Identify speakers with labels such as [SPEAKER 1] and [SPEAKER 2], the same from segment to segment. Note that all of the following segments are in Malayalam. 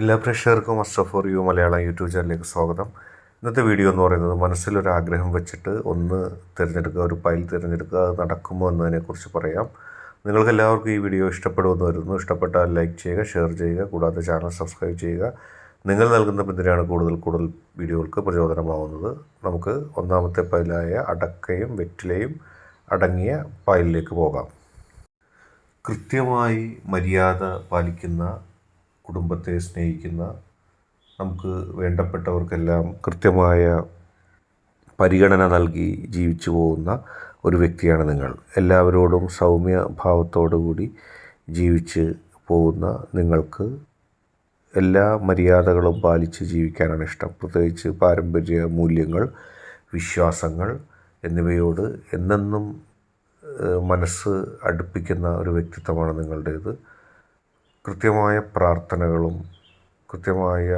[SPEAKER 1] എല്ലാ പ്രേക്ഷകർക്കും master for you Malayalam YouTube ചാനലിലേക്ക് സ്വാഗതം. ഇന്നത്തെ വീഡിയോ എന്ന് പറയുന്നത് മനസ്സിലൊരു ആഗ്രഹം വെച്ചിട്ട് ഒന്ന് തിരഞ്ഞെടുക്കുക ഒരു ഫയൽ തിരഞ്ഞെടുക്കുക അത് നടക്കുമോ എന്നതിനെക്കുറിച്ച് പറയാം. നിങ്ങൾക്ക് എല്ലാവർക്കും ഈ വീഡിയോ ഇഷ്ടപ്പെടുമെന്ന് വരുന്നു ഇഷ്ടപ്പെട്ടാൽ ലൈക്ക് ചെയ്യുക ഷെയർ ചെയ്യുക കൂടാതെ ചാനൽ സബ്സ്ക്രൈബ് ചെയ്യുക. നിങ്ങൾ നൽകുന്ന പിന്തുണയാണ് കൂടുതൽ കൂടുതൽ വീഡിയോകൾക്ക് പ്രചോദനമാവുന്നത്. നമുക്ക് ഒന്നാമത്തെ ഫയലായ അടക്കയും വെറ്റിലയും അടങ്ങിയ ഫയലിലേക്ക് പോകാം. കൃത്യമായി മര്യാദ പാലിക്കുന്ന കുടുംബത്തെ സ്നേഹിക്കുന്ന നമുക്ക് വേണ്ടപ്പെട്ടവർക്കെല്ലാം കൃത്യമായ പരിഗണന നൽകി ജീവിച്ചു പോകുന്ന ഒരു വ്യക്തിയാണ് നിങ്ങൾ. എല്ലാവരോടും സൗമ്യ ഭാവത്തോടുകൂടി ജീവിച്ച് പോകുന്ന നിങ്ങൾക്ക് എല്ലാ മര്യാദകളും പാലിച്ച് ജീവിക്കാനാണ് ഇഷ്ടം. പ്രത്യേകിച്ച് പാരമ്പര്യ മൂല്യങ്ങൾ വിശ്വാസങ്ങൾ എന്നിവയോട് എന്നെന്നും മനസ്സ് അടുപ്പിക്കുന്ന ഒരു വ്യക്തിത്വമാണ് നിങ്ങളുടേത്. കൃത്യമായ പ്രാർത്ഥനകളും കൃത്യമായ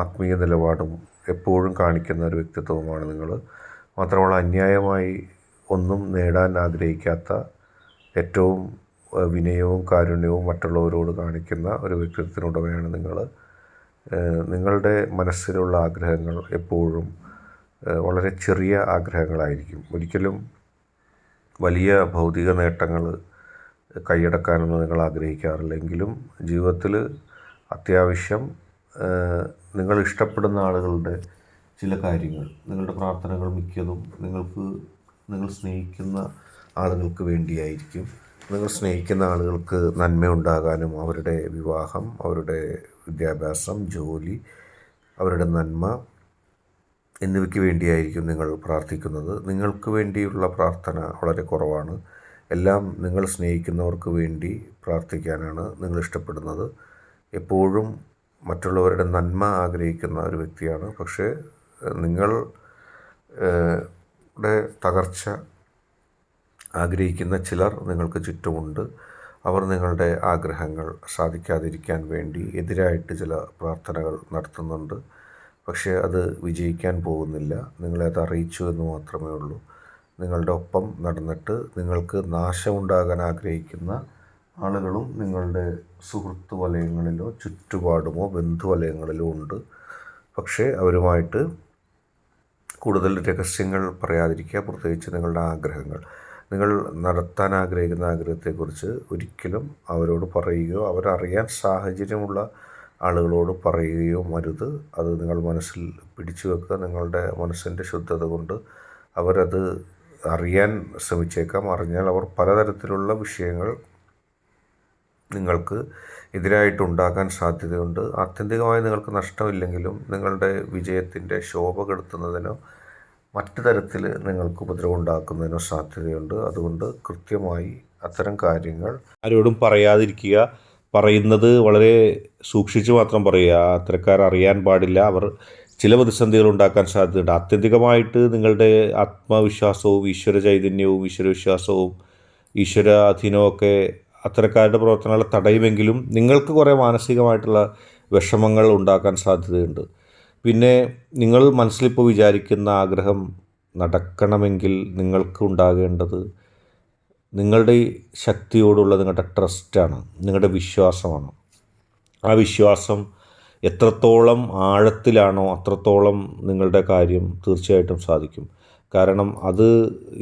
[SPEAKER 1] ആത്മീയ നിലപാടും എപ്പോഴും കാണിക്കുന്ന ഒരു വ്യക്തിത്വവുമാണ് നിങ്ങൾ. മാത്രമല്ല അന്യായമായി ഒന്നും നേടാൻ ആഗ്രഹിക്കാത്ത ഏറ്റവും വിനയവും കാരുണ്യവും മറ്റുള്ളവരോട് കാണിക്കുന്ന ഒരു വ്യക്തിത്വത്തിനുടമയാണ് നിങ്ങൾ. നിങ്ങളുടെ മനസ്സിലുള്ള ആഗ്രഹങ്ങൾ എപ്പോഴും വളരെ ചെറിയ ആഗ്രഹങ്ങളായിരിക്കും. ഒരിക്കലും വലിയ ഭൗതിക നേട്ടങ്ങൾ കൈയടക്കാനൊന്നും നിങ്ങൾ ആഗ്രഹിക്കാറില്ലെങ്കിലും ജീവിതത്തിൽ അത്യാവശ്യം നിങ്ങൾ ഇഷ്ടപ്പെടുന്ന ആളുകളുടെ ചില കാര്യങ്ങൾ നിങ്ങളുടെ പ്രാർത്ഥനകൾ മിക്കതും നിങ്ങൾക്ക് നിങ്ങൾ സ്നേഹിക്കുന്ന ആളുകൾക്ക് വേണ്ടിയായിരിക്കും. നിങ്ങൾ സ്നേഹിക്കുന്ന ആളുകൾക്ക് നന്മയുണ്ടാകാനും അവരുടെ വിവാഹം അവരുടെ വിദ്യാഭ്യാസം ജോലി അവരുടെ നന്മ എന്നിവയ്ക്ക് വേണ്ടിയായിരിക്കും നിങ്ങൾ പ്രാർത്ഥിക്കുന്നത്. നിങ്ങൾക്ക് വേണ്ടിയുള്ള പ്രാർത്ഥന വളരെ കുറവാണ്. എല്ലാം നിങ്ങൾ സ്നേഹിക്കുന്നവർക്ക് വേണ്ടി പ്രാർത്ഥിക്കാനാണ് നിങ്ങൾ ഇഷ്ടപ്പെടുന്നത്. എപ്പോഴും മറ്റുള്ളവരുടെ നന്മ ആഗ്രഹിക്കുന്ന ഒരു വ്യക്തിയാണ്. പക്ഷേ നിങ്ങൾ തകർച്ച ആഗ്രഹിക്കുന്ന ചിലർ നിങ്ങൾക്ക് ചുറ്റുമുണ്ട്. അവർ നിങ്ങളുടെ ആഗ്രഹങ്ങൾ സാധിക്കാതിരിക്കാൻ വേണ്ടി എതിരായിട്ട് ചില പ്രാർത്ഥനകൾ നടത്തുന്നുണ്ട്. പക്ഷേ അത് വിജയിക്കാൻ പോകുന്നില്ല. നിങ്ങളെ അത് അറിയിച്ചു എന്ന് മാത്രമേ ഉള്ളൂ. നിങ്ങളുടെ ഒപ്പം നടന്നിട്ട് നിങ്ങൾക്ക് നാശമുണ്ടാകാൻ ആഗ്രഹിക്കുന്ന ആളുകളും നിങ്ങളുടെ സുഹൃത്ത് വലയങ്ങളിലോ ചുറ്റുപാടുമോ ബന്ധുവലയങ്ങളിലോ ഉണ്ട്. പക്ഷേ അവരുമായിട്ട് കൂടുതൽ രഹസ്യങ്ങൾ പറയാതിരിക്കുക പ്രത്യേകിച്ച് നിങ്ങളുടെ ആഗ്രഹങ്ങൾ. നിങ്ങൾ നടത്താൻ ആഗ്രഹിക്കുന്ന ആഗ്രഹത്തെക്കുറിച്ച് ഒരിക്കലും അവരോട് പറയുകയോ അവരറിയാൻ സാഹചര്യമുള്ള ആളുകളോട് പറയുകയോ മരുത് അത് നിങ്ങൾ മനസ്സിൽ പിടിച്ചു വെക്കുക. നിങ്ങളുടെ മനസ്സിന്റെ ശുദ്ധത കൊണ്ട് അവരത് അറിയാൻ ശ്രമിച്ചേക്കാം. അറിഞ്ഞാൽ അവർ പലതരത്തിലുള്ള വിഷയങ്ങൾ നിങ്ങൾക്ക് എതിരായിട്ട് ഉണ്ടാക്കാൻ സാധ്യതയുണ്ട്. ആത്യന്തികമായി നിങ്ങൾക്ക് നഷ്ടമില്ലെങ്കിലും നിങ്ങളുടെ വിജയത്തിന്റെ ശോഭ കെടുത്തുന്നതിനോ മറ്റു തരത്തിൽ നിങ്ങൾക്ക് ഉപദ്രവം ഉണ്ടാക്കുന്നതിനോ സാധ്യതയുണ്ട്. അതുകൊണ്ട് കൃത്യമായി അത്തരം കാര്യങ്ങൾ
[SPEAKER 2] ആരോടും പറയാതിരിക്കുക. പറയുന്നത് വളരെ സൂക്ഷിച്ച് മാത്രം പറയുക. അത്തരക്കാർ അറിയാൻ പാടില്ല. അവർ ചില പ്രതിസന്ധികൾ ഉണ്ടാക്കാൻ സാധ്യതയുണ്ട്. ആത്യന്തികമായിട്ട് നിങ്ങളുടെ ആത്മവിശ്വാസവും ഈശ്വര ചൈതന്യവും ഈശ്വരവിശ്വാസവും ഈശ്വര അധീനമൊക്കെ അത്തരക്കാരുടെ പ്രവർത്തനങ്ങളെ തടയുമെങ്കിലും നിങ്ങൾക്ക് കുറേ മാനസികമായിട്ടുള്ള വിഷമങ്ങൾ ഉണ്ടാക്കാൻ സാധ്യതയുണ്ട്. പിന്നെ നിങ്ങൾ മനസ്സിലിപ്പോൾ വിചാരിക്കുന്ന ആഗ്രഹം നടക്കണമെങ്കിൽ നിങ്ങൾക്ക് ഉണ്ടാകേണ്ടത് നിങ്ങളുടെ ശക്തിയോടുള്ള നിങ്ങളുടെ ട്രസ്റ്റാണ് നിങ്ങളുടെ വിശ്വാസമാണ്. ആ വിശ്വാസം എത്രത്തോളം ആഴത്തിലാണോ അത്രത്തോളം നിങ്ങളുടെ കാര്യം തീർച്ചയായിട്ടും സാധിക്കും. കാരണം അത്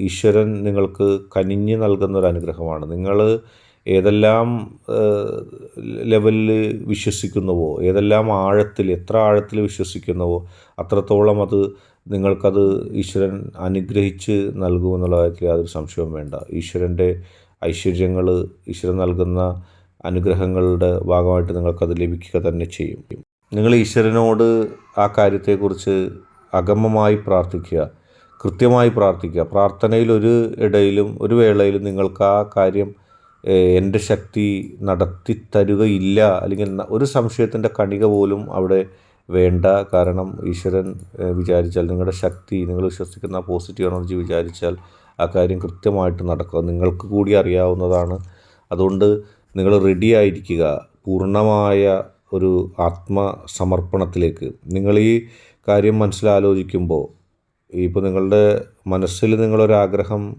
[SPEAKER 2] ഈശ്വരൻ നിങ്ങൾക്ക് കനിഞ്ഞ് നൽകുന്നൊരു അനുഗ്രഹമാണ്. നിങ്ങൾ ഏതെല്ലാം ലെവലിൽ വിശ്വസിക്കുന്നുവോ ഏതെല്ലാം ആഴത്തിൽ എത്ര ആഴത്തിൽ വിശ്വസിക്കുന്നുവോ അത്രത്തോളം അത് നിങ്ങൾക്കത് ഈശ്വരൻ അനുഗ്രഹിച്ച് നൽകുമെന്നുള്ള കാര്യത്തിൽ യാതൊരു സംശയവും വേണ്ട. ഈശ്വരന്റെ ഐശ്വര്യങ്ങൾ ഈശ്വരൻ നൽകുന്ന അനുഗ്രഹങ്ങളുടെ ഭാഗമായിട്ട് നിങ്ങൾക്കത് ലഭിക്കുക തന്നെ ചെയ്യും. നിങ്ങൾ ഈശ്വരനോട് ആ കാര്യത്തെക്കുറിച്ച് അഗമമായി പ്രാർത്ഥിക്കുക കൃത്യമായി പ്രാർത്ഥിക്കുക. പ്രാർത്ഥനയിൽ ഒരു ഇടയിലും ഒരു വേളയിലും നിങ്ങൾക്ക് ആ കാര്യം എന്റെ ശക്തി നടത്തി തരുകയില്ല. അല്ലെങ്കിൽ ഒരു സംശയത്തിന്റെ കണിക പോലും അവിടെ വേണ്ട. കാരണം ഈശ്വരൻ വിചാരിച്ചാൽ നിങ്ങളുടെ ശക്തി നിങ്ങൾ വിശ്വസിക്കുന്ന പോസിറ്റീവ് എനർജി വിചാരിച്ചാൽ ആ കാര്യം കൃത്യമായിട്ട് നടക്കുക. നിങ്ങൾക്ക് കൂടി അറിയാവുന്നതാണ്. അതുകൊണ്ട് നിങ്ങൾ റെഡി ആയിരിക്കുക. പൂർണമായ ഒരു ആത്മസമർപ്പണത്തിലേക്ക്. നിങ്ങൾ ഈ കാര്യം മനസ്സിലാലോചിക്കുമ്പോൾ ഇപ്പോൾ നിങ്ങളുടെ മനസ്സിൽ നിങ്ങളൊരാഗ്രഹം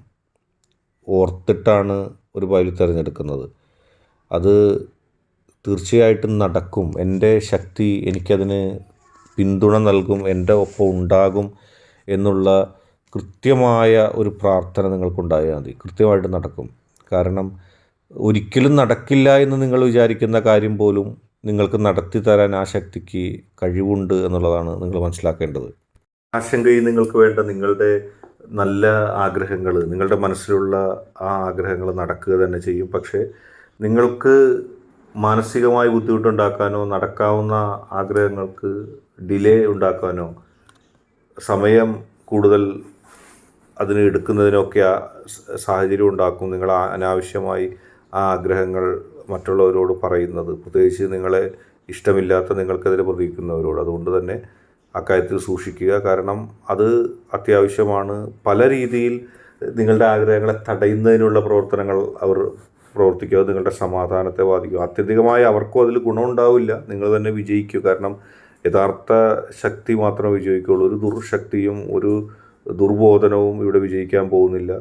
[SPEAKER 2] ഓർത്തിട്ടാണ് ഒരു ഫയൽ തിരഞ്ഞെടുക്കുന്നത്. അത് തീർച്ചയായിട്ടും നടക്കും. എന്റെ ശക്തി എനിക്കതിന് പിന്തുണ നൽകും എന്റെ ഒപ്പം ഉണ്ടാകും എന്നുള്ള കൃത്യമായ ഒരു പ്രാർത്ഥന നിങ്ങൾക്കുണ്ടായാൽ മതി. കൃത്യമായിട്ട് നടക്കും. കാരണം ഒരിക്കലും നടക്കില്ല എന്ന് നിങ്ങൾ വിചാരിക്കുന്ന കാര്യം പോലും നിങ്ങൾക്ക് നടത്തി തരാൻ ആ ശക്തിക്ക് കഴിവുണ്ട് എന്നുള്ളതാണ് നിങ്ങൾ മനസ്സിലാക്കേണ്ടത്. ആശങ്കയിൽ നിങ്ങൾക്ക് വേണ്ട നിങ്ങളുടെ നല്ല ആഗ്രഹങ്ങൾ നിങ്ങളുടെ മനസ്സിലുള്ള ആ ആഗ്രഹങ്ങൾ നടക്കുക തന്നെ ചെയ്യും. പക്ഷേ നിങ്ങൾക്ക് മാനസികമായി ബുദ്ധിമുട്ടുണ്ടാക്കാനോ നടക്കാവുന്ന ആഗ്രഹങ്ങൾക്ക് ഡിലേ ഉണ്ടാക്കാനോ സമയം കൂടുതൽ അതിന് എടുക്കുന്നതിനൊക്കെ സാഹചര്യം ഉണ്ടാക്കും. നിങ്ങൾ അനാവശ്യമായി ആ ആഗ്രഹങ്ങൾ മറ്റുള്ളവരോട് പറയുന്നത്. പ്രത്യേകിച്ച് നിങ്ങളെ ഇഷ്ടമില്ലാത്ത നിങ്ങൾക്കെതിരെ പ്രതികരിക്കുന്നവരോട്. അതുകൊണ്ട് തന്നെ അക്കാര്യത്തിൽ സൂക്ഷിക്കുക. കാരണം അത് അത്യാവശ്യമാണ്. പല രീതിയിൽ നിങ്ങളുടെ ആഗ്രഹങ്ങളെ തടയുന്നതിനുള്ള പ്രവർത്തനങ്ങൾ അവർ പ്രവർത്തിക്കുക നിങ്ങളുടെ സമാധാനത്തെ ബാധിക്കുക അത്യധികമായി അവർക്കും അതിൽ ഗുണമുണ്ടാവില്ല. നിങ്ങൾ തന്നെ വിജയിക്കുക കാരണം യഥാർത്ഥ ശക്തി മാത്രമേ വിജയിക്കുകയുള്ളൂ. ഒരു ദുർശക്തിയും ഒരു ദുർബോധനവും ഇവിടെ വിജയിക്കാൻ പോകുന്നില്ല.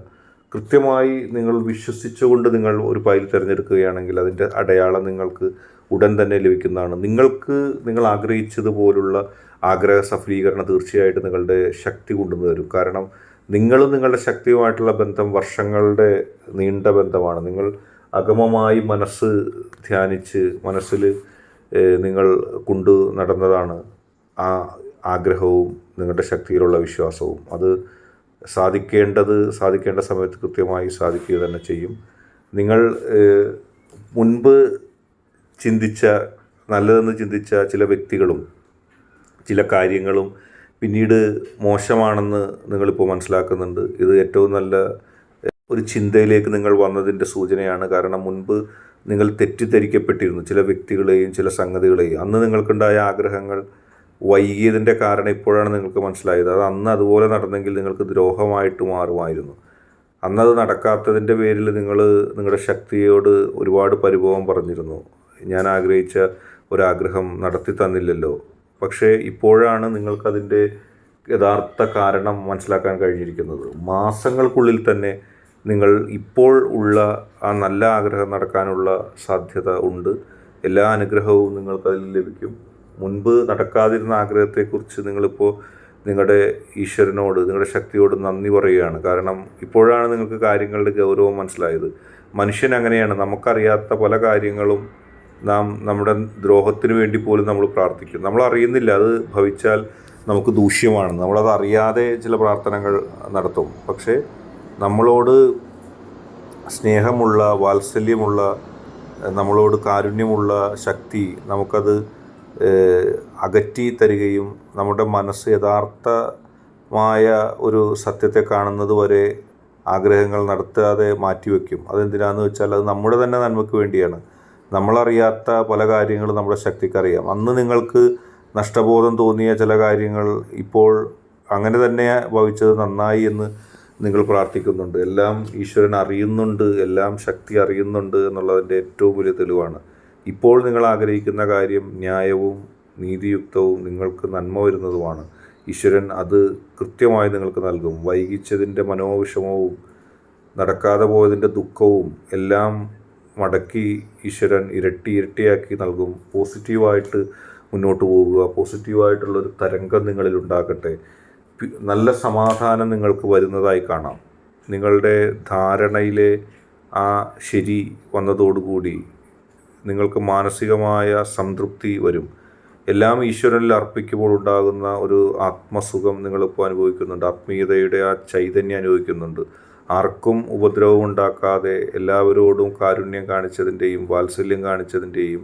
[SPEAKER 2] കൃത്യമായി നിങ്ങൾ വിശ്വസിച്ചുകൊണ്ട് നിങ്ങൾ ഒരു ഫയൽ തിരഞ്ഞെടുക്കുകയാണെങ്കിൽ അതിന്റെ അടയാളം നിങ്ങൾക്ക് ഉടൻ തന്നെ ലഭിക്കുന്നതാണ്. നിങ്ങൾക്ക് നിങ്ങൾ ആഗ്രഹിച്ചതുപോലുള്ള ആഗ്രഹ സഫലീകരണം തീർച്ചയായിട്ടും നിങ്ങളുടെ ശക്തി കൊണ്ടുവന്ന് തരും. കാരണം നിങ്ങളും നിങ്ങളുടെ ശക്തിയുമായിട്ടുള്ള ബന്ധം വർഷങ്ങളുടെ നീണ്ട ബന്ധമാണ്. നിങ്ങൾ അഗമമായി മനസ്സ് ധ്യാനിച്ച് മനസ്സിൽ നിങ്ങൾ കൊണ്ടു നടന്നതാണ് ആ ആഗ്രഹവും നിങ്ങളുടെ ശക്തിയിലുള്ള വിശ്വാസവും. അത് സാധിക്കേണ്ടത് സാധിക്കേണ്ട സമയത്ത് കൃത്യമായി സാധിക്കുക തന്നെ ചെയ്യും. നിങ്ങൾ മുൻപ് ചിന്തിച്ച നല്ലതെന്ന് ചിന്തിച്ച ചില വ്യക്തികളും ചില കാര്യങ്ങളും പിന്നീട് മോശമാണെന്ന് നിങ്ങളിപ്പോൾ മനസ്സിലാക്കുന്നുണ്ട്. ഇത് ഏറ്റവും നല്ല ഒരു ചിന്തയിലേക്ക് നിങ്ങൾ വന്നതിന്റെ സൂചനയാണ്. കാരണം മുൻപ് നിങ്ങൾ തെറ്റിദ്ധരിക്കപ്പെട്ടിരുന്നു. ചില വ്യക്തികളെയും ചില സംഗതികളെയും. അന്ന് നിങ്ങൾക്കുണ്ടായ ആഗ്രഹങ്ങൾ വൈകിയതിന്റെ കാരണം ഇപ്പോഴാണ് നിങ്ങൾക്ക് മനസ്സിലായത്. അത് അന്ന് അതുപോലെ നടന്നെങ്കിൽ നിങ്ങൾക്ക് ദ്രോഹമായിട്ട് മാറുമായിരുന്നു. അന്നത് നടക്കാത്തതിന്റെ പേരിൽ നിങ്ങൾ നിങ്ങളുടെ ശക്തിയോട് ഒരുപാട് പരിഭവം പറഞ്ഞിരുന്നു. ഞാൻ ആഗ്രഹിച്ച ഒരാഗ്രഹം നടത്തി തന്നില്ലല്ലോ. പക്ഷേ ഇപ്പോഴാണ് നിങ്ങൾക്കതിന്റെ യഥാർത്ഥ കാരണം മനസ്സിലാക്കാൻ കഴിഞ്ഞിരിക്കുന്നത്. മാസങ്ങൾക്കുള്ളിൽ തന്നെ നിങ്ങൾ ഇപ്പോൾ ഉള്ള ആ നല്ല ആഗ്രഹം നടക്കാനുള്ള സാധ്യത ഉണ്ട്. എല്ലാ അനുഗ്രഹവും നിങ്ങൾക്കതിൽ ലഭിക്കും. മുൻപ് നടക്കാതിരുന്ന ആഗ്രഹത്തെക്കുറിച്ച് നിങ്ങളിപ്പോൾ നിങ്ങളുടെ ഈശ്വരനോട് നിങ്ങളുടെ ശക്തിയോട് നന്ദി പറയുകയാണ്. കാരണം ഇപ്പോഴാണ് നിങ്ങൾക്ക് കാര്യങ്ങളുടെ ഗൗരവം മനസ്സിലായത്. മനുഷ്യൻ അങ്ങനെയാണ്. നമുക്കറിയാത്ത പല കാര്യങ്ങളും നാം നമ്മുടെ ദ്രോഹത്തിന് വേണ്ടി പോലും നമ്മൾ പ്രാർത്ഥിക്കും. നമ്മൾ അറിയുന്നില്ല അത് ഭവിച്ചാൽ നമുക്ക് ദൂഷ്യമാണ്. നമ്മളത് അറിയാതെ ചില പ്രാർത്ഥനകൾ നടത്തും. പക്ഷേ നമ്മളോട് സ്നേഹമുള്ള വാത്സല്യമുള്ള നമ്മളോട് കാരുണ്യമുള്ള ശക്തി നമുക്കത് അകറ്റി തരികയും നമ്മുടെ മനസ്സ് യഥാർത്ഥമായ ഒരു സത്യത്തെ കാണുന്നത് വരെ ആഗ്രഹങ്ങൾ നടത്താതെ മാറ്റിവെക്കും. അതെന്തിനാണെന്ന് വെച്ചാൽ അത് നമ്മുടെ തന്നെ നന്മയ്ക്ക് വേണ്ടിയാണ്. നമ്മളറിയാത്ത പല കാര്യങ്ങളും നമ്മുടെ ശക്തിക്കറിയാം. അന്ന് നിങ്ങൾക്ക് നഷ്ടബോധം തോന്നിയ ചില കാര്യങ്ങൾ ഇപ്പോൾ അങ്ങനെ തന്നെ ഭവിച്ചത് നന്നായി എന്ന് നിങ്ങൾ പ്രാർത്ഥിക്കുന്നുണ്ട്. എല്ലാം ഈശ്വരൻ അറിയുന്നുണ്ട് എല്ലാം ശക്തി അറിയുന്നുണ്ട് എന്നുള്ളതിന്റെ ഏറ്റവും വലിയ തെളിവാണ്. ഇപ്പോൾ നിങ്ങൾ ആഗ്രഹിക്കുന്ന കാര്യം ന്യായവും നീതിയുക്തവും നിങ്ങൾക്ക് നന്മ വരുന്നതുമാണ്. ഈശ്വരൻ അത് കൃത്യമായി നിങ്ങൾക്ക് നൽകും. വൈകിച്ചതിന്റെ മനോവിഷമവും നടക്കാതെ പോയതിന്റെ ദുഃഖവും എല്ലാം മടക്കി ഈശ്വരൻ ഇരട്ടി ഇരട്ടിയാക്കി നൽകും. പോസിറ്റീവായിട്ട് മുന്നോട്ട് പോകുക പോസിറ്റീവായിട്ടുള്ളൊരു തരംഗം നിങ്ങളിൽ ഉണ്ടാകട്ടെ. നല്ല സമാധാനം നിങ്ങൾക്ക് വരുന്നതായി കാണാം. നിങ്ങളുടെ ധാരണയിലെ ആ ശരി വന്നതോടുകൂടി നിങ്ങൾക്ക് മാനസികമായ സംതൃപ്തി വരും. എല്ലാം ഈശ്വരനിൽ അർപ്പിക്കുമ്പോൾ ഉണ്ടാകുന്ന ഒരു ആത്മസുഖം നിങ്ങളിപ്പോൾ അനുഭവിക്കുന്നുണ്ട്. ആത്മീയതയുടെ ആ ചൈതന്യം അനുഭവിക്കുന്നുണ്ട്. ആർക്കും ഉപദ്രവം ഉണ്ടാക്കാതെ എല്ലാവരോടും കാരുണ്യം കാണിച്ചതിന്റെയും വാത്സല്യം കാണിച്ചതിന്റെയും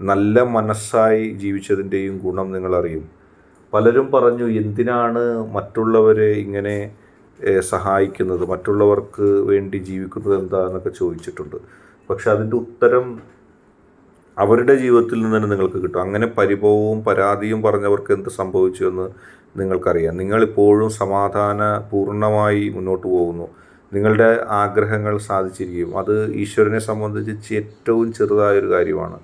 [SPEAKER 2] നല്ല മനസ്സായി ജീവിച്ചതിന്റെയും ഗുണം നിങ്ങളറിയും. പലരും പറഞ്ഞു എന്തിനാണ് മറ്റുള്ളവരെ ഇങ്ങനെ സഹായിക്കുന്നത്? മറ്റുള്ളവർക്ക് വേണ്ടി ജീവിക്കുന്നത് എന്താണെന്നൊക്കെ ചോദിച്ചിട്ടുണ്ട്. പക്ഷെ അതിന്റെ ഉത്തരം അവരുടെ ജീവിതത്തിൽ നിന്ന് തന്നെ നിങ്ങൾക്ക് കിട്ടും. അങ്ങനെ പരിഭവവും പരാതിയും പറഞ്ഞവർക്ക് എന്ത് സംഭവിച്ചു എന്ന് നിങ്ങൾക്കറിയാം. നിങ്ങളിപ്പോഴും സമാധാന പൂർണമായി മുന്നോട്ട് പോകുന്നു. നിങ്ങളുടെ ആഗ്രഹങ്ങൾ സാധിച്ചിരിക്കും. അത് ഈശ്വരനെ സംബന്ധിച്ച് ഏറ്റവും ചെറുതായൊരു കാര്യമാണ്.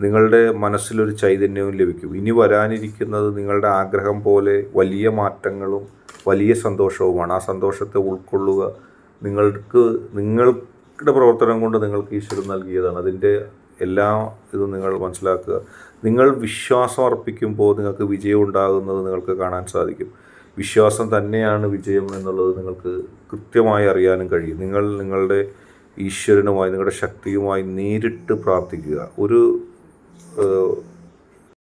[SPEAKER 2] നിങ്ങളുടെ മനസ്സിലൊരു ചൈതന്യവും ലഭിക്കും. ഇനി വരാനിരിക്കുന്നത് നിങ്ങളുടെ ആഗ്രഹം പോലെ വലിയ മാറ്റങ്ങളും വലിയ സന്തോഷവുമാണ്. ആ സന്തോഷത്തെ ഉൾക്കൊള്ളുക നിങ്ങൾക്ക് നിങ്ങളുടെ പ്രവർത്തനം കൊണ്ട് നിങ്ങൾക്ക് ഈശ്വരൻ നൽകിയതാണ്. അതിന്റെ
[SPEAKER 1] എല്ലാ ഇതും നിങ്ങൾ മനസ്സിലാക്കുക. നിങ്ങൾ വിശ്വാസം അർപ്പിക്കുമ്പോൾ നിങ്ങൾക്ക് വിജയം ഉണ്ടാകുന്നത് നിങ്ങൾക്ക് കാണാൻ സാധിക്കും. വിശ്വാസം തന്നെയാണ് വിജയം എന്നുള്ളത് നിങ്ങൾക്ക് കൃത്യമായി അറിയാനും കഴിയും. നിങ്ങൾ നിങ്ങളുടെ ഈശ്വരനുമായി നിങ്ങളുടെ ശക്തിയുമായി നേരിട്ട് പ്രാർത്ഥിക്കുക. ഒരു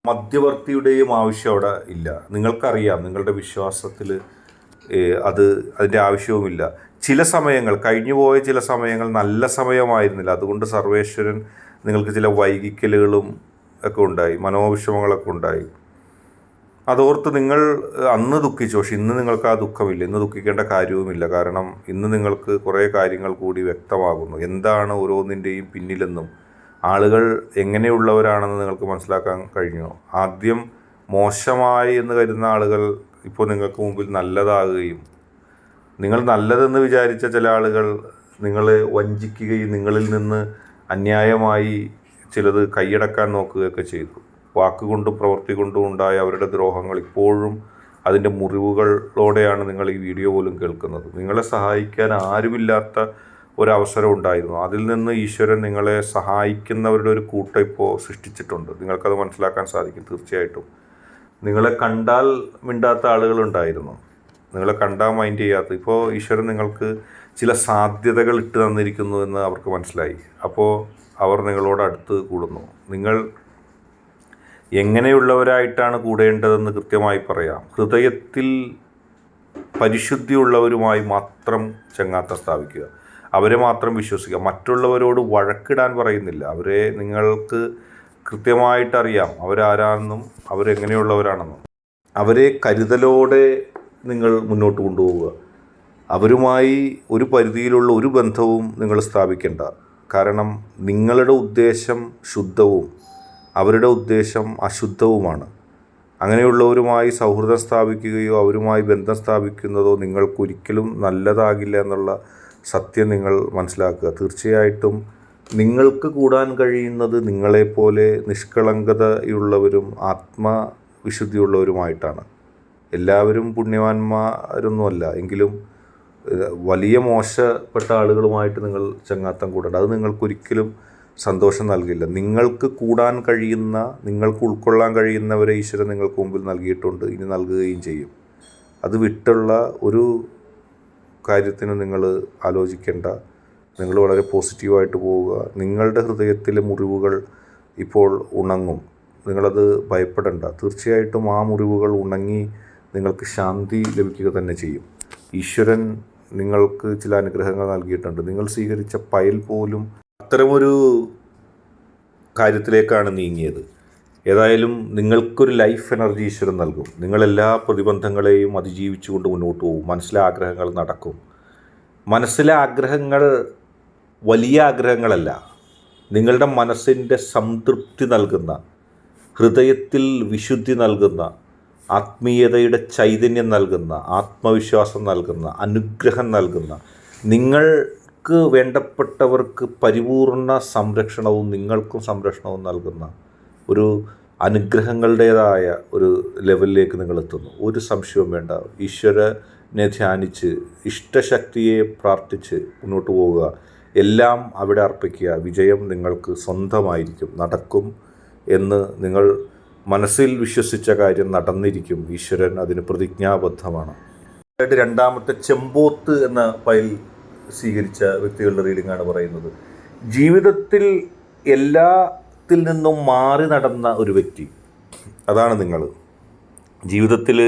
[SPEAKER 1] മധ്യവർത്തിയുടെയും ആവശ്യം അവിടെ ഇല്ല. നിങ്ങൾക്കറിയാം നിങ്ങളുടെ വിശ്വാസത്തിൽ അത് അതിന്റെ ആവശ്യവുമില്ല. ചില സമയങ്ങൾ കഴിഞ്ഞു പോയ ചില സമയങ്ങൾ നല്ല സമയമായിരുന്നില്ല. അതുകൊണ്ട് സർവേശ്വരൻ നിങ്ങൾക്ക് ചില വൈകിക്കലുകളും ഒക്കെ ഉണ്ടായി മനോവിഷമങ്ങളൊക്കെ ഉണ്ടായി. അതോർത്ത് നിങ്ങൾ അന്ന് ദുഃഖിച്ചു. പക്ഷെ ഇന്ന് നിങ്ങൾക്ക് ആ ദുഃഖമില്ല. ഇന്ന് ദുഃഖിക്കേണ്ട കാര്യവുമില്ല. കാരണം ഇന്ന് നിങ്ങൾക്ക് കുറേ കാര്യങ്ങൾ കൂടി വ്യക്തമാകുന്നു. എന്താണ് ഓരോന്നിന്റെയും പിന്നിലെന്നും ആളുകൾ എങ്ങനെയുള്ളവരാണെന്ന് നിങ്ങൾക്ക് മനസ്സിലാക്കാൻ കഴിഞ്ഞു? ആദ്യം മോശമായി എന്ന് കരുതുന്ന ആളുകൾ ഇപ്പോൾ നിങ്ങൾക്ക് മുമ്പിൽ നല്ലതാകുകയും നിങ്ങൾ നല്ലതെന്ന് വിചാരിച്ച ചില ആളുകൾ നിങ്ങളെ വഞ്ചിക്കുകയും നിങ്ങളിൽ നിന്ന് അന്യായമായി ചിലത് കൈയടക്കാൻ നോക്കുകയൊക്കെ ചെയ്തു. വാക്കുകൊണ്ടും പ്രവൃത്തി കൊണ്ടും ഉണ്ടായ അവരുടെ ദ്രോഹങ്ങൾ ഇപ്പോഴും അതിന്റെ മുറിവുകളോടെയാണ് നിങ്ങൾ ഈ വീഡിയോ പോലും കേൾക്കുന്നത്. നിങ്ങളെ സഹായിക്കാൻ ആരുമില്ലാത്ത ഒരവസരം ഉണ്ടായിരുന്നു. അതിൽ നിന്ന് ഈശ്വരൻ നിങ്ങളെ സഹായിക്കുന്നവരുടെ ഒരു കൂട്ട ഇപ്പോൾ സൃഷ്ടിച്ചിട്ടുണ്ട്. നിങ്ങൾക്കത് മനസ്സിലാക്കാൻ സാധിക്കും തീർച്ചയായിട്ടും. നിങ്ങളെ കണ്ടാൽ മിണ്ടാത്ത ആളുകളുണ്ടായിരുന്നു നിങ്ങളെ കണ്ടാൽ മൈൻഡ് ചെയ്യാത്ത. ഇപ്പോൾ ഈശ്വരൻ നിങ്ങൾക്ക് ചില സാധ്യതകൾ ഇട്ട് തന്നിരിക്കുന്നു എന്ന് അവർക്ക് മനസ്സിലായി. അപ്പോൾ അവർ നിങ്ങളോട് അടുത്ത് കൂടുന്നു. നിങ്ങൾ എങ്ങനെയുള്ളവരായിട്ടാണ് കൂടേണ്ടതെന്ന് കൃത്യമായി പറയാം. ഹൃദയത്തിൽ പരിശുദ്ധിയുള്ളവരുമായി മാത്രം ചെങ്ങാത്ത സ്ഥാപിക്കുക. അവരെ മാത്രം വിശ്വസിക്കുക. മറ്റുള്ളവരോട് വഴക്കിടാൻ പറയുന്നില്ല. അവരെ നിങ്ങൾക്ക് കൃത്യമായിട്ടറിയാം. അവരാരാണെന്നും അവരെങ്ങനെയുള്ളവരാണെന്നും. അവരെ കരുതലോടെ നിങ്ങൾ മുന്നോട്ട് കൊണ്ടുപോവുക. അവരുമായി ഒരു പരിധിയിലുള്ള ഒരു ബന്ധവും നിങ്ങൾ സ്ഥാപിക്കേണ്ട. കാരണം നിങ്ങളുടെ ഉദ്ദേശം ശുദ്ധവും അവരുടെ ഉദ്ദേശം അശുദ്ധവുമാണ്. അങ്ങനെയുള്ളവരുമായി സൗഹൃദം സ്ഥാപിക്കുകയോ അവരുമായി ബന്ധം സ്ഥാപിക്കുന്നതോ നിങ്ങൾക്കൊരിക്കലും നല്ലതാകില്ല എന്നുള്ള സത്യം നിങ്ങൾ മനസ്സിലാക്കുക. തീർച്ചയായിട്ടും നിങ്ങൾക്ക് കൂടാൻ കഴിയുന്നത് നിങ്ങളെപ്പോലെ നിഷ്കളങ്കതയുള്ളവരും ആത്മവിശുദ്ധിയുള്ളവരുമായിട്ടാണ്. എല്ലാവരും പുണ്യവാന്മാരൊന്നുമല്ല. എങ്കിലും വലിയ മോശപ്പെട്ട ആളുകളുമായിട്ട് നിങ്ങൾ ചങ്ങാത്തം കൂടേണ്ട. അത് നിങ്ങൾക്കൊരിക്കലും സന്തോഷം നൽകില്ല. നിങ്ങൾക്ക് കൂടാൻ കഴിയുന്ന നിങ്ങൾക്ക് ഉൾക്കൊള്ളാൻ കഴിയുന്നവരെ ഈശ്വരൻ നിങ്ങൾക്ക് മുമ്പിൽ നൽകിയിട്ടുണ്ട്. ഇനി നൽകുകയും ചെയ്യും. അത് വിട്ടുള്ള ഒരു കാര്യത്തിന് നിങ്ങൾ ആലോചിക്കേണ്ട. നിങ്ങൾ വളരെ പോസിറ്റീവായിട്ട് പോവുക. നിങ്ങളുടെ ഹൃദയത്തിലെ മുറിവുകൾ ഇപ്പോൾ ഉണങ്ങും. നിങ്ങളത് ഭയപ്പെടേണ്ട. തീർച്ചയായിട്ടും ആ മുറിവുകൾ ഉണങ്ങി നിങ്ങൾക്ക് ശാന്തി ലഭിക്കുക തന്നെ ചെയ്യും. ഈശ്വരൻ നിങ്ങൾക്ക് ചില അനുഗ്രഹങ്ങൾ നൽകിയിട്ടുണ്ട്. നിങ്ങൾ സ്വീകരിച്ച പയൽ പോലും അത്തരമൊരു കാര്യത്തിലേക്കാണ് നീങ്ങിയത്. ഏതായാലും നിങ്ങൾക്കൊരു ലൈഫ് എനർജി ഈശ്വരൻ നൽകും. നിങ്ങളെല്ലാ പ്രതിബന്ധങ്ങളെയും അതിജീവിച്ചുകൊണ്ട് മുന്നോട്ട് പോകും. മനസ്സിലെ ആഗ്രഹങ്ങൾ നടക്കും. മനസ്സിലെ ആഗ്രഹങ്ങൾ വലിയ ആഗ്രഹങ്ങളല്ല. നിങ്ങളുടെ മനസ്സിന്റെ സംതൃപ്തി നൽകുന്ന ഹൃദയത്തിൽ വിശുദ്ധി നൽകുന്ന ആത്മീയതയുടെ ചൈതന്യം നൽകുന്ന ആത്മവിശ്വാസം നൽകുന്ന അനുഗ്രഹം നൽകുന്ന നിങ്ങൾക്ക് വേണ്ടപ്പെട്ടവർക്ക് പരിപൂർണ സംരക്ഷണവും നിങ്ങൾക്കും സംരക്ഷണവും നൽകുന്ന ഒരു അനുഗ്രഹങ്ങളുടേതായ ഒരു ലെവലിലേക്ക് നിങ്ങൾ എത്തുന്നു. ഒരു സംശയവും വേണ്ട. ഈശ്വരനെ ധ്യാനിച്ച് ഇഷ്ടശക്തിയെ പ്രാർത്ഥിച്ച് മുന്നോട്ട് പോവുക. എല്ലാം അവിടെ അർപ്പിക്കുക. വിജയം നിങ്ങൾക്ക് സ്വന്തമായിരിക്കും. നടക്കും എന്ന് നിങ്ങൾ മനസ്സിൽ വിശ്വസിച്ച കാര്യം നടന്നിരിക്കും. ഈശ്വരൻ അതിന് പ്രതിജ്ഞാബദ്ധമാണ്. രണ്ടാമത്തെ ചെമ്പോത്ത് എന്ന ഫയൽ സ്വീകരിച്ച വ്യക്തികളുടെ റീഡിംഗ് ആണ് പറയുന്നത്. ജീവിതത്തിൽ എല്ലാത്തിൽ നിന്നും മാറി നടന്ന ഒരു വ്യക്തി. അതാണ് നിങ്ങൾ. ജീവിതത്തിൽ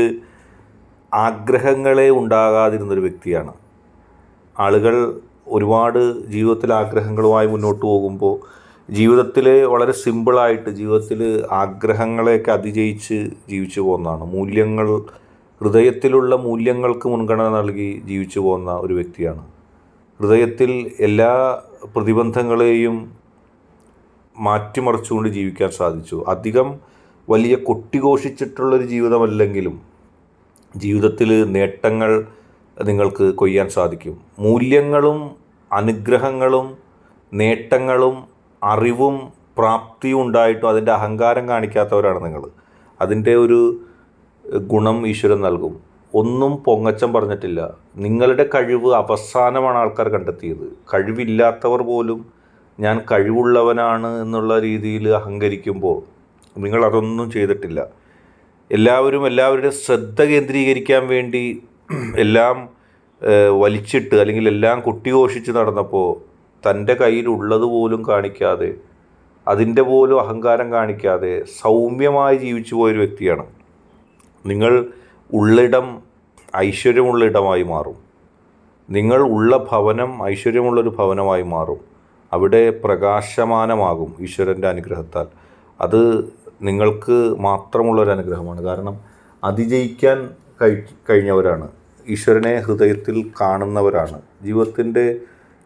[SPEAKER 1] ആഗ്രഹങ്ങളെ ഉണ്ടാകാതിരുന്നൊരു വ്യക്തിയാണ്. ആളുകൾ ഒരുപാട് ജീവിതത്തിൽ ആഗ്രഹങ്ങളുമായി മുന്നോട്ട് പോകുമ്പോൾ ജീവിതത്തിൽ വളരെ സിമ്പിളായിട്ട് ജീവിതത്തിൽ ആഗ്രഹങ്ങളെയൊക്കെ അതിജയിച്ച് ജീവിച്ചു പോകുന്നതാണ്. മൂല്യങ്ങൾ ഹൃദയത്തിലുള്ള മൂല്യങ്ങൾക്ക് മുൻഗണന നൽകി ജീവിച്ചു പോകുന്ന ഒരു വ്യക്തിയാണ്. ഹൃദയത്തിൽ എല്ലാ പ്രതിബന്ധങ്ങളെയും മാറ്റിമറിച്ചുകൊണ്ട് ജീവിക്കാൻ സാധിച്ചു. അധികം വലിയ കൊട്ടിഘോഷിച്ചിട്ടുള്ളൊരു ജീവിതമല്ലെങ്കിലും ജീവിതത്തിൽ നേട്ടങ്ങൾ നിങ്ങൾക്ക് കൊയ്യാൻ സാധിക്കും. മൂല്യങ്ങളും അനുഗ്രഹങ്ങളും നേട്ടങ്ങളും അറിവും പ്രാപ്തിയും ഉണ്ടായിട്ടും അതിന്റെ അഹങ്കാരം കാണിക്കാത്തവരാണ് നിങ്ങൾ. അതിന്റെ ഒരു ഗുണം ഈശ്വരൻ നൽകും. ഒന്നും പൊങ്ങച്ചം പറഞ്ഞിട്ടില്ല. നിങ്ങളുടെ കഴിവ് അവസാനമാണ് ആൾക്കാർ കണ്ടെത്തിയത്. കഴിവില്ലാത്തവർ പോലും
[SPEAKER 2] ഞാൻ കഴിവുള്ളവനാണ് എന്നുള്ള രീതിയിൽ അഹങ്കരിക്കുമ്പോൾ നിങ്ങൾ അതൊന്നും ചെയ്തിട്ടില്ല. എല്ലാവരും എല്ലാവരുടെയും ശ്രദ്ധ കേന്ദ്രീകരിക്കാൻ വേണ്ടി എല്ലാം വലിച്ചിട്ട് അല്ലെങ്കിൽ എല്ലാം കുട്ടിഘോഷിച്ച് നടന്നപ്പോൾ തന്റെ കയ്യിലുള്ളത് പോലും കാണിക്കാതെ അതിന്റെ പോലും അഹങ്കാരം കാണിക്കാതെ സൗമ്യമായി ജീവിച്ചു പോയൊരു വ്യക്തിയാണ്. നിങ്ങൾ ഉള്ളിടം ഐശ്വര്യമുള്ള ഇടമായി മാറും. നിങ്ങൾ ഉള്ള ഭവനം ഐശ്വര്യമുള്ളൊരു ഭവനമായി മാറും. അവിടെ പ്രകാശമാനമാകും ഈശ്വരന്റെ അനുഗ്രഹത്താൽ. അത് നിങ്ങൾക്ക് മാത്രമുള്ളൊരു അനുഗ്രഹമാണ്. കാരണം അതിജയിക്കാൻ കഴി കഴിഞ്ഞവരാണ്. ഈശ്വരനെ ഹൃദയത്തിൽ കാണുന്നവരാണ്. ജീവിതത്തിന്റെ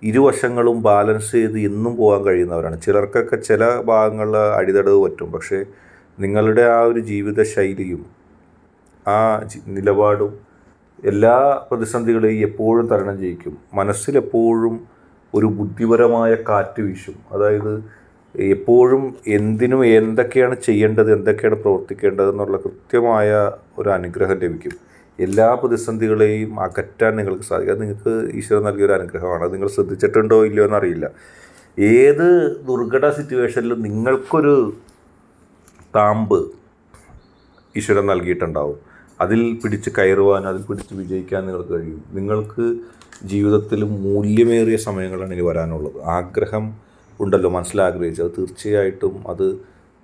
[SPEAKER 2] ഇരുവശങ്ങളും ബാലൻസ് ചെയ്ത് ഇന്നും പോകാൻ കഴിയുന്നവരാണ്. ചിലർക്കൊക്കെ ചില ഭാഗങ്ങളിൽ അടിതടവ് പറ്റും. പക്ഷേ നിങ്ങളുടെ ആ ഒരു ജീവിത ശൈലിയും ആ നിലപാടും എല്ലാ പ്രതിസന്ധികളെയും എപ്പോഴും തരണം ചെയ്യിക്കും. മനസ്സിലെപ്പോഴും ഒരു ബുദ്ധിപരമായ കാറ്റ് വീശും. അതായത് എപ്പോഴും എന്തിനും എന്തൊക്കെയാണ് ചെയ്യേണ്ടത് എന്തൊക്കെയാണ് പ്രവർത്തിക്കേണ്ടത് എന്നുള്ള കൃത്യമായ ഒരു അനുഗ്രഹം ലഭിക്കും. എല്ലാ പ്രതിസന്ധികളെയും അകറ്റാൻ നിങ്ങൾക്ക് സാധിക്കും. അത് നിങ്ങൾക്ക് ഈശ്വരൻ നൽകിയൊരു അനുഗ്രഹമാണ്. അത് നിങ്ങൾ ശ്രദ്ധിച്ചിട്ടുണ്ടോ ഇല്ലയോ എന്നറിയില്ല. ഏത് ദുർഘട സിറ്റുവേഷനിലും നിങ്ങൾക്കൊരു താമ്പ് ഈശ്വരൻ നൽകിയിട്ടുണ്ടാവും. അതിൽ പിടിച്ച് കയറുവാൻ അതിൽ പിടിച്ച് വിജയിക്കാൻ നിങ്ങൾക്ക് കഴിയും. നിങ്ങൾക്ക് ജീവിതത്തിൽ മൂല്യമേറിയ സമയങ്ങളാണ് ഇനി വരാനുള്ളത്. ആഗ്രഹം ഉണ്ടല്ലോ മനസ്സിലാഗ്രഹിച്ച് അത് തീർച്ചയായിട്ടും അത്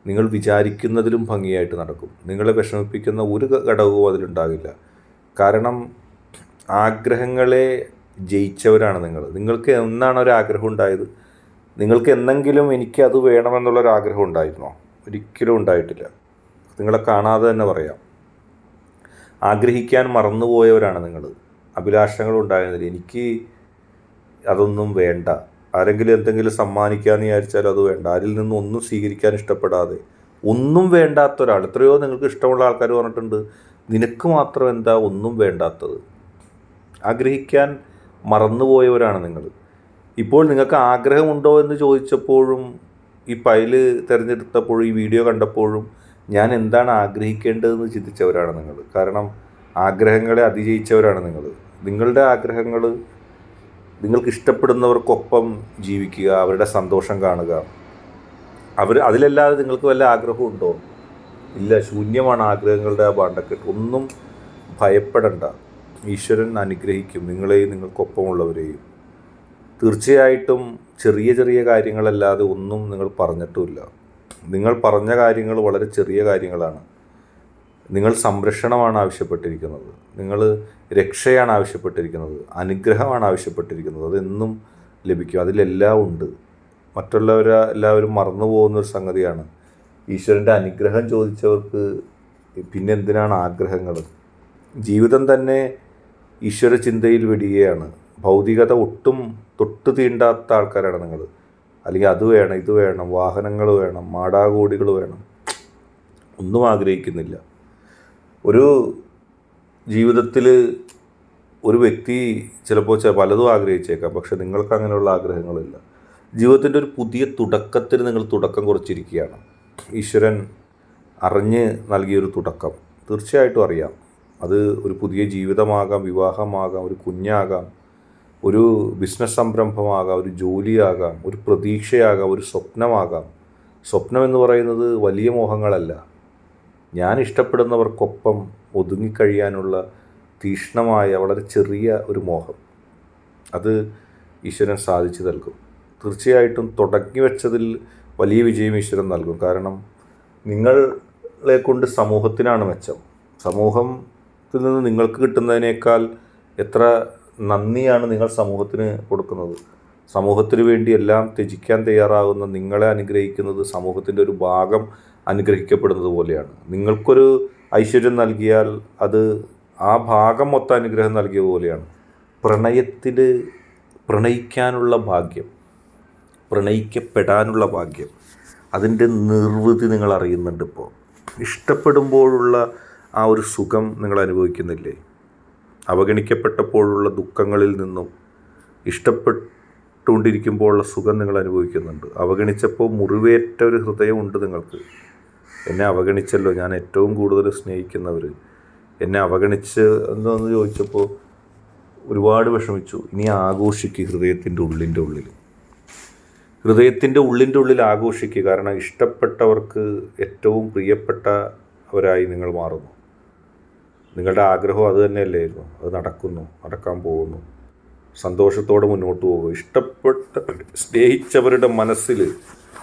[SPEAKER 2] നിങ്ങൾ വിചാരിക്കുന്നതിലും ഭംഗിയായിട്ട് നടക്കും. നിങ്ങളെ വിഷമിപ്പിക്കുന്ന ഒരു ഘടകവും അതിലുണ്ടാകില്ല. കാരണം ആഗ്രഹങ്ങളെ ജയിച്ചവരാണ് നിങ്ങൾ. നിങ്ങൾക്ക് എന്നാണ് ഒരു ആഗ്രഹം ഉണ്ടായത്? നിങ്ങൾക്ക് എന്നെങ്കിലും എനിക്ക് അത് വേണമെന്നുള്ളൊരു ആഗ്രഹം ഉണ്ടായിരുന്നോ? ഒരിക്കലും ഉണ്ടായിട്ടില്ല. നിങ്ങളെ കാണാതെ തന്നെ പറയാം. ആഗ്രഹിക്കാൻ മറന്നുപോയവരാണ് നിങ്ങൾ. അഭിലാഷങ്ങൾ ഉണ്ടായിരുന്നില്ല. എനിക്ക് അതൊന്നും വേണ്ട. ആരെങ്കിലും എന്തെങ്കിലും സമ്മാനിക്കാമെന്ന് വിചാരിച്ചാൽ അത് വേണ്ട. ആരിൽ നിന്നും ഒന്നും സ്വീകരിക്കാൻ ഇഷ്ടപ്പെടാതെ. ഒന്നും വേണ്ടാത്ത ഒരാൾ എത്രയോ നിങ്ങൾക്ക് ഇഷ്ടമുള്ള ആൾക്കാർ പറഞ്ഞിട്ടുണ്ട്. നിനക്ക് മാത്രം എന്താ ഒന്നും വേണ്ടാത്തത്? ആഗ്രഹിക്കാൻ മറന്നുപോയവരാണ് നിങ്ങൾ. ഇപ്പോൾ നിങ്ങൾക്ക് ആഗ്രഹമുണ്ടോ എന്ന് ചോദിച്ചപ്പോഴും ഈ ഫയൽ തിരഞ്ഞെടുത്തപ്പോഴും ഈ വീഡിയോ കണ്ടപ്പോഴും ഞാൻ എന്താണ് ആഗ്രഹിക്കേണ്ടതെന്ന് ചിന്തിച്ചവരാണ് നിങ്ങൾ. കാരണം ആഗ്രഹങ്ങളെ അതിജയിച്ചവരാണ് നിങ്ങൾ. നിങ്ങളുടെ ആഗ്രഹങ്ങൾ നിങ്ങൾക്ക് ഇഷ്ടപ്പെടുന്നവർക്കൊപ്പം ജീവിക്കുക അവരുടെ സന്തോഷം കാണുക. അവർ അതിലല്ലാതെ നിങ്ങൾക്ക് വല്ല ആഗ്രഹമുണ്ടോ ഇല്ല ശൂന്യമാണ് ആഗ്രഹങ്ങളുടെ ആ ബാണ്ടക്കെട്ട് ഒന്നും ഭയപ്പെടണ്ട. ഈശ്വരൻ അനുഗ്രഹിക്കും. നിങ്ങളെയും നിങ്ങൾക്കൊപ്പമുള്ളവരെയും. തീർച്ചയായിട്ടും ചെറിയ ചെറിയ കാര്യങ്ങളല്ലാതെ ഒന്നും നിങ്ങൾ പറഞ്ഞിട്ടുമില്ല. നിങ്ങൾ പറഞ്ഞ കാര്യങ്ങൾ വളരെ ചെറിയ കാര്യങ്ങളാണ്. നിങ്ങൾ സംരക്ഷണമാണ് ആവശ്യപ്പെട്ടിരിക്കുന്നത്. നിങ്ങൾ രക്ഷയാണ് ആവശ്യപ്പെട്ടിരിക്കുന്നത്. അനുഗ്രഹമാണ് ആവശ്യപ്പെട്ടിരിക്കുന്നത്. അതെന്നും ലഭിക്കും. അതിലെല്ലാം ഉണ്ട്. മറ്റുള്ളവരെ എല്ലാവരും മറന്നു പോകുന്ന ഒരു സംഗതിയാണ്. ഈശ്വരന്റെ അനുഗ്രഹം ചോദിച്ചവർക്ക് പിന്നെ എന്തിനാണ് ആഗ്രഹങ്ങൾ? ജീവിതം തന്നെ ഈശ്വര ചിന്തയിൽ വെടിയുകയാണ്. ഭൗതികത ഒട്ടും തൊട്ട് തീണ്ടാത്ത ആൾക്കാരാണ് നിങ്ങൾ. അല്ലെങ്കിൽ അത് വേണം ഇത് വേണം വാഹനങ്ങൾ വേണം മാടാകോടികൾ വേണം. ഒന്നും ആഗ്രഹിക്കുന്നില്ല. ഒരു ജീവിതത്തിൽ ഒരു വ്യക്തി ചിലപ്പോൾ ചില പലതും ആഗ്രഹിച്ചേക്കാം പക്ഷെ നിങ്ങൾക്ക് അങ്ങനെയുള്ള ആഗ്രഹങ്ങളില്ല. ജീവിതത്തിന്റെ ഒരു പുതിയ തുടക്കത്തിന് നിങ്ങൾ തുടക്കം കുറിച്ചിരിക്കുകയാണ്. ഈശ്വരൻ അറിഞ്ഞ് നൽകിയൊരു തുടക്കം. തീർച്ചയായിട്ടും അറിയാം. അത് ഒരു പുതിയ ജീവിതമാകാം വിവാഹമാകാം ഒരു കുഞ്ഞാകാം ഒരു ബിസിനസ് സംരംഭമാകാം ഒരു ജോലിയാകാം ഒരു പ്രതീക്ഷയാകാം ഒരു സ്വപ്നമാകാം. സ്വപ്നം എന്ന് പറയുന്നത് വലിയ മോഹങ്ങളല്ല. ഞാൻ ഇഷ്ടപ്പെടുന്നവർക്കൊപ്പം ഒതുങ്ങിക്കഴിയാനുള്ള തീക്ഷ്ണമായ വളരെ ചെറിയ ഒരു മോഹം. അത് ഈശ്വരൻ സാധിച്ചു നൽകും. തീർച്ചയായിട്ടും തുടങ്ങി വെച്ചതിൽ വലിയ വിജയം ഈശ്വരൻ നൽകും. കാരണം നിങ്ങളെ കൊണ്ട് സമൂഹത്തിനാണ് മെച്ചം. സമൂഹത്തിൽ നിന്ന് നിങ്ങൾക്ക് കിട്ടുന്നതിനേക്കാൾ എത്ര നന്ദിയാണ് നിങ്ങൾ സമൂഹത്തിന് കൊടുക്കുന്നത്. സമൂഹത്തിന് വേണ്ടി എല്ലാം ത്യജിക്കാൻ തയ്യാറാകുന്ന നിങ്ങളെ അനുഗ്രഹിക്കുന്നത് സമൂഹത്തിന്റെ ഒരു ഭാഗം അനുഗ്രഹിക്കപ്പെടുന്നത് പോലെയാണ്. നിങ്ങൾക്കൊരു ഐശ്വര്യം നൽകിയാൽ അത് ആ ഭാഗം മൊത്തം അനുഗ്രഹം നൽകിയ പോലെയാണ്. പ്രണയത്തിൽ പ്രണയിക്കാനുള്ള ഭാഗ്യം. പ്രണയിക്കപ്പെടാനുള്ള ഭാഗ്യം. അതിന്റെ നിർവൃതി നിങ്ങൾ അറിയുന്നുണ്ട് ഇപ്പോൾ. ഇഷ്ടപ്പെടുമ്പോഴുള്ള ആ ഒരു സുഖം നിങ്ങൾ അനുഭവിക്കുന്നില്ലേ? അവഗണിക്കപ്പെട്ടപ്പോഴുള്ള ദുഃഖങ്ങളിൽ നിന്നും ഇഷ്ടപ്പെട്ടുകൊണ്ടിരിക്കുമ്പോഴുള്ള സുഖം നിങ്ങൾ അനുഭവിക്കുന്നുണ്ട്. അവഗണിച്ചപ്പോൾ മുറിവേറ്റ ഒരു ഹൃദയമുണ്ട് നിങ്ങൾക്ക്. എന്നെ അവഗണിച്ചല്ലോ ഞാൻ ഏറ്റവും കൂടുതൽ സ്നേഹിക്കുന്നവർ എന്നെ അവഗണിച്ച് എന്താണെന്ന് ചോദിച്ചപ്പോൾ ഒരുപാട് വിഷമിച്ചു. ഇനി ആഘോഷിക്കുക ഹൃദയത്തിന്റെ ഉള്ളിന്റെ ഉള്ളിൽ. ഹൃദയത്തിന്റെ ഉള്ളിന്റെ ഉള്ളിൽ ആഘോഷിക്കുക. കാരണം ഇഷ്ടപ്പെട്ടവർക്ക് ഏറ്റവും പ്രിയപ്പെട്ട അവരായി നിങ്ങൾ മാറുന്നു. നിങ്ങളുടെ ആഗ്രഹം അത് തന്നെയല്ലായിരുന്നു. അത് നടക്കുന്നു നടക്കാൻ പോകുന്നു. സന്തോഷത്തോടെ മുന്നോട്ട് പോകുക. ഇഷ്ടപ്പെട്ട സ്നേഹിച്ചവരുടെ മനസ്സിൽ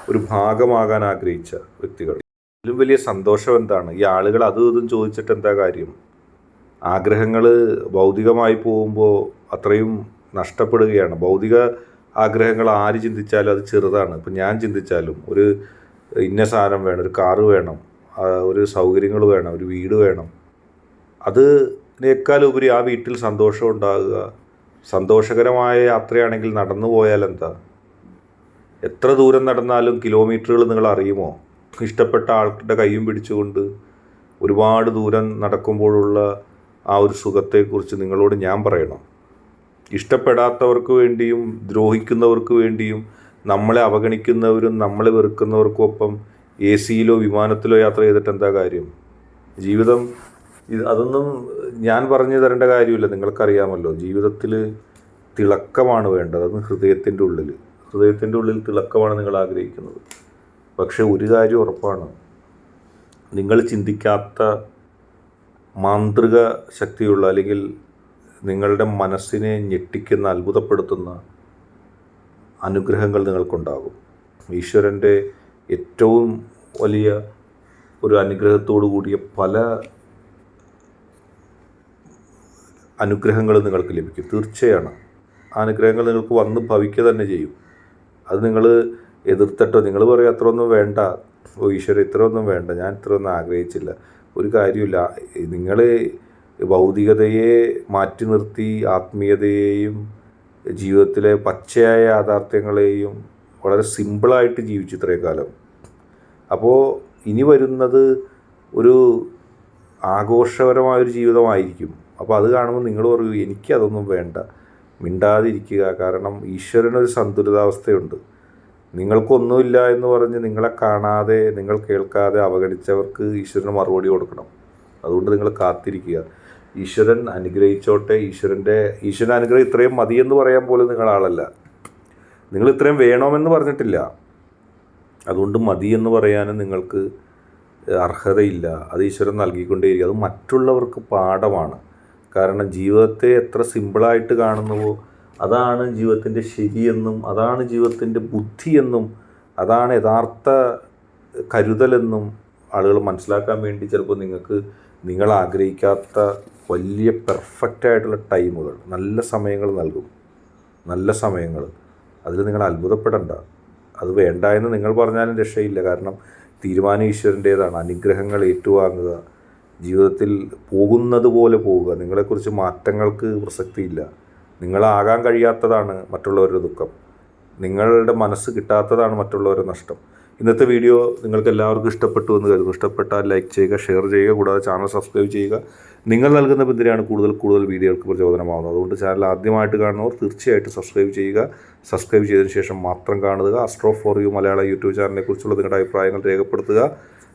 [SPEAKER 2] ഒരു ഭാഗമാകാൻ ആഗ്രഹിച്ച വ്യക്തികൾ. ഇതിലും വലിയ സന്തോഷം എന്താണ്? ഈ ആളുകൾ അതും ഇതും ചോദിച്ചിട്ട് എന്താ കാര്യം? ആഗ്രഹങ്ങൾ ഭൗതികമായി പോകുമ്പോൾ അത്രയും നഷ്ടപ്പെടുകയാണ്. ഭൗതിക ആഗ്രഹങ്ങൾ ആര് ചിന്തിച്ചാലും അത് ചെറുതാണ്. ഇപ്പം ഞാൻ ചിന്തിച്ചാലും ഒരു ഇന്ന സാധനം വേണം ഒരു കാറ് വേണം ഒരു സൗകര്യങ്ങൾ വേണം ഒരു വീട് വേണം. അത് ഉപരി ആ വീട്ടിൽ സന്തോഷം ഉണ്ടാകുക. സന്തോഷകരമായ യാത്രയാണെങ്കിൽ നടന്നു പോയാൽ എന്താ? എത്ര ദൂരം നടന്നാലും കിലോമീറ്ററുകൾ നിങ്ങൾ അറിയുമോ? ഇഷ്ടപ്പെട്ട ആൾക്കാരുടെ കൈയും പിടിച്ചുകൊണ്ട് ഒരുപാട് ദൂരം നടക്കുമ്പോഴുള്ള ആ ഒരു സുഖത്തെക്കുറിച്ച് നിങ്ങളോട് ഞാൻ പറയണം. ഇഷ്ടപ്പെടാത്തവർക്ക് വേണ്ടിയും ദ്രോഹിക്കുന്നവർക്ക് വേണ്ടിയും നമ്മളെ അവഗണിക്കുന്നവരും നമ്മളെ വെറുക്കുന്നവർക്കും ഒപ്പം എ സിയിലോ വിമാനത്തിലോ യാത്ര ചെയ്തിട്ട് എന്താ കാര്യം? ജീവിതം ഇത് അതൊന്നും ഞാൻ പറഞ്ഞു തരേണ്ട കാര്യമില്ല. നിങ്ങൾക്കറിയാമല്ലോ ജീവിതത്തിൽ തിളക്കമാണ് വേണ്ടത്. അത് ഹൃദയത്തിന്റെ ഉള്ളിൽ ഹൃദയത്തിന്റെ ഉള്ളിൽ തിളക്കമാണ് നിങ്ങൾ ആഗ്രഹിക്കുന്നത്. പക്ഷേ ഒരു കാര്യം ഉറപ്പാണ്. നിങ്ങൾ ചിന്തിക്കാത്ത മാന്ത്രിക ശക്തിയുള്ള അല്ലെങ്കിൽ നിങ്ങളുടെ മനസ്സിനെ ഞെട്ടിക്കുന്ന അത്ഭുതപ്പെടുത്തുന്ന അനുഗ്രഹങ്ങൾ നിങ്ങൾക്കുണ്ടാകും. ഈശ്വരന്റെ ഏറ്റവും വലിയ ഒരു അനുഗ്രഹത്തോടു കൂടിയ പല അനുഗ്രഹങ്ങൾ നിങ്ങൾക്ക് ലഭിക്കും. തീർച്ചയാണ്. ആ അനുഗ്രഹങ്ങൾ നിങ്ങൾക്ക് വന്ന് ഭവിക്കുക തന്നെ ചെയ്യും. അത് നിങ്ങൾ എതിർത്തിട്ടോ. നിങ്ങൾ പറയും അത്രയൊന്നും വേണ്ട. ഓ ഈശ്വര ഇത്രയൊന്നും വേണ്ട. ഞാൻ ഇത്രയൊന്നും ആഗ്രഹിച്ചില്ല. ഒരു കാര്യമില്ല നിങ്ങൾ ഭൗതികതയെ മാറ്റി നിർത്തി ആത്മീയതയെയും ജീവിതത്തിലെ പച്ചയായ യാഥാർത്ഥ്യങ്ങളെയും വളരെ സിമ്പിളായിട്ട് ജീവിച്ചു ഇത്രയും കാലം. അപ്പോൾ ഇനി വരുന്നത് ഒരു ആഘോഷപരമായൊരു ജീവിതമായിരിക്കും. അപ്പോൾ അത് കാണുമ്പോൾ നിങ്ങൾ പറയൂ എനിക്കതൊന്നും വേണ്ട. മിണ്ടാതിരിക്കുക. കാരണം ഈശ്വരനൊരു സന്തുലിതാവസ്ഥയുണ്ട്. നിങ്ങൾക്കൊന്നുമില്ല എന്ന് പറഞ്ഞ് നിങ്ങളെ കാണാതെ നിങ്ങൾ കേൾക്കാതെ അവഗണിച്ചവർക്ക് ഈശ്വരന് മറുപടി കൊടുക്കണം. അതുകൊണ്ട് നിങ്ങൾ കാത്തിരിക്കുക. ഈശ്വരൻ അനുഗ്രഹിച്ചോട്ടെ. ഈശ്വരന്റെ ഈശ്വരൻ അനുഗ്രഹം ഇത്രയും മതിയെന്ന് പറയാൻ പോലും നിങ്ങൾ ആളല്ല നിങ്ങൾ ഇത്രയും വേണമെന്ന് പറഞ്ഞിട്ടില്ല. അതുകൊണ്ട് മതിയെന്ന് പറയാനും നിങ്ങൾക്ക് അർഹതയില്ല. അത് ഈശ്വരൻ നൽകിക്കൊണ്ടേയിരിക്കും. അത് മറ്റുള്ളവർക്ക് പാഠമാണ്. കാരണം ജീവിതത്തെ എത്ര സിമ്പിളായിട്ട് കാണുന്നുവോ അതാണ് ജീവിതത്തിന്റെ ശരിയെന്നും അതാണ് ജീവിതത്തിന്റെ ബുദ്ധിയെന്നും അതാണ് യഥാർത്ഥ കരുതലെന്നും ആളുകൾ മനസ്സിലാക്കാൻ വേണ്ടി ചിലപ്പോൾ നിങ്ങൾക്ക് നിങ്ങൾ ആഗ്രഹിക്കാത്ത വലിയ പെർഫെക്റ്റ് ആയിട്ടുള്ള ടൈമുകൾ. നല്ല സമയങ്ങൾ നൽകും. നല്ല സമയങ്ങൾ. അതിൽ നിങ്ങൾ അത്ഭുതപ്പെടേണ്ട. അത് വേണ്ട എന്ന് നിങ്ങൾ പറഞ്ഞാലും രക്ഷയില്ല. കാരണം തീരുമാനം ഈശ്വരന്റേതാണ്. അനുഗ്രഹങ്ങൾ ഏറ്റുവാങ്ങുക. ജീവിതത്തിൽ പോകുന്നത് പോലെ പോവുക. നിങ്ങളെക്കുറിച്ച് മാറ്റങ്ങൾക്ക് പ്രസക്തിയില്ല. നിങ്ങളാകാൻ കഴിയാത്തതാണ് മറ്റുള്ളവരുടെ ദുഃഖം. നിങ്ങളുടെ മനസ്സ് കിട്ടാത്തതാണ് മറ്റുള്ളവരുടെ നഷ്ടം. ഇന്നത്തെ വീഡിയോ നിങ്ങൾക്ക് എല്ലാവർക്കും ഇഷ്ടപ്പെട്ടു എന്ന് കരുതുന്നു. ഇഷ്ടപ്പെട്ടാൽ ലൈക്ക് ചെയ്യുക ഷെയർ ചെയ്യുക. കൂടാതെ ചാനൽ സബ്സ്ക്രൈബ് ചെയ്യുക. നിങ്ങൾ നൽകുന്ന പിന്തുണയാണ് കൂടുതൽ കൂടുതൽ വീഡിയോകൾക്ക് പ്രചോദനമാകുന്നത് അതുകൊണ്ട് ചാനൽ ആദ്യമായിട്ട് കാണുന്നവർ തീർച്ചയായിട്ടും സബ്സ്ക്രൈബ് ചെയ്യുക. സബ്സ്ക്രൈബ് ചെയ്തതിന് ശേഷം മാത്രം കാണുക. Astro for you Malayala YouTube ചാനലിനെ കുറിച്ചുള്ള നിങ്ങളുടെ അഭിപ്രായങ്ങൾ രേഖപ്പെടുത്തുക.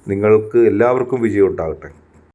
[SPEAKER 2] നിങ്ങൾക്ക് എല്ലാവർക്കും വിജയം ഉണ്ടാകട്ടെ.